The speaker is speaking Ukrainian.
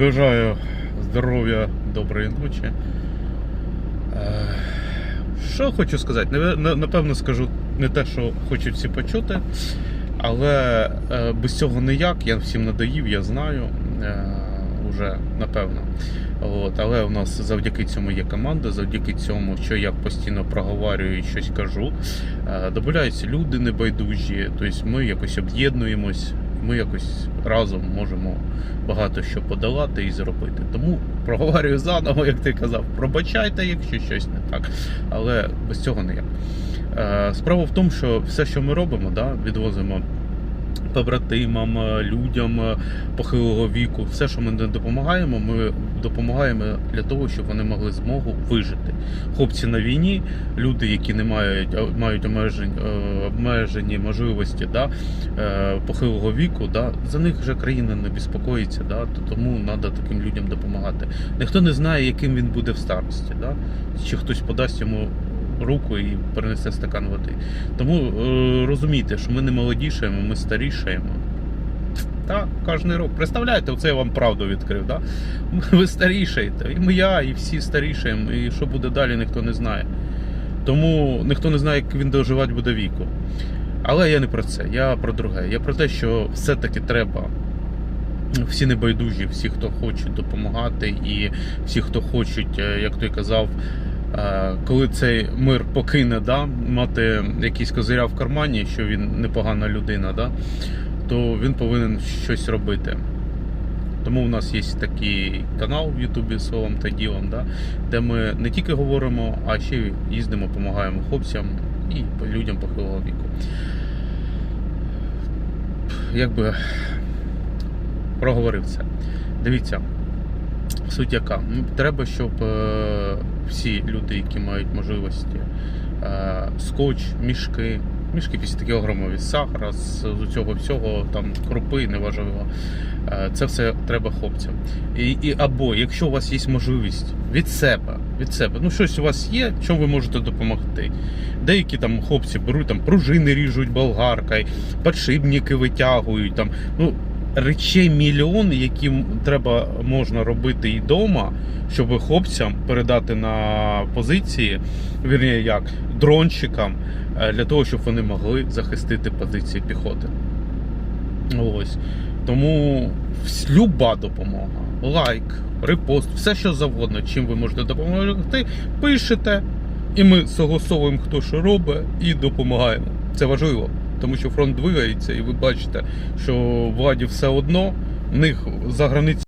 Бажаю здоров'я, доброї ночі. Е, Що хочу сказати? Напевно, скажу не те, що хочуть всі почути, але е, без цього ніяк. Я всім надоїв, я знаю. е, Уже напевно. От, але у нас завдяки цьому є команда, завдяки цьому, що я постійно проговорюю і щось кажу. Добавляються люди небайдужі, тобто ми якось об'єднуємось, ми якось разом можемо багато що подолати і зробити. Тому проговорюю заново, як ти казав, пробачайте, якщо щось не так. Але без цього не я. Е, Справа в тому, що все, що ми робимо, да, відвозимо побратимам, е, людям е, похилого віку, все, що ми допомагаємо, ми допомагаємо для того, щоб вони могли змогу вижити. Хлопці на війні, люди, які не мають, е, мають обмежень, обмежені можливості да, похилого віку, да, за них вже країна не безпокоїться, да, то тому треба таким людям допомагати. Ніхто не знає, яким він буде в старості, да, чи хтось подасть йому руку і перенесе стакан води. Тому е, розумійте, що ми не молодішаємо, ми старішаємо. Так, кожен рок. Представляєте, оце я вам правду відкрив. Да? Ви старішаєте. І я, і всі старішаємо. І що буде далі, ніхто не знає. Тому ніхто не знає, як він доживати буде віку. Але я не про це, я про друге. Я про те, що все-таки треба. Всі небайдужі, всі, хто хочуть допомагати, і всі, хто хочуть, е, як той казав, коли цей мир покине, да, мати якісь козиря в кармані, що він непогана людина, да, то він повинен щось робити. Тому у нас є такий канал в Ютубі словом та ділом, да, де ми не тільки говоримо, а ще їздимо, допомагаємо хлопцям і людям похилого віку. Якби проговорив це. Дивіться, суть яка. Треба, щоб е, всі люди, які мають можливості, е, скотч, мішки, мішки після такі огромові, сахара, з, з цього всього, там крупи, неважливо. Е, Це все треба хлопцям. І, і або якщо у вас є можливість від себе, від себе, ну щось у вас є, чому ви можете допомогти. Деякі там хлопці беруть там пружини ріжуть болгаркою, подшипники витягують там. Ну, речей мільйон, які треба можна робити і вдома, щоб хлопцям передати на позиції, вірніше як дронщикам, е, для того, щоб вони могли захистити позиції піхоти. Ось. Тому люба допомога, лайк, репост, все що завгодно, чим ви можете допомогти, пишете, і ми согласовуємо, хто що робить, і допомагаємо. Це важливо, тому що фронт двигається, і ви бачите, що владі все одно в них за границею.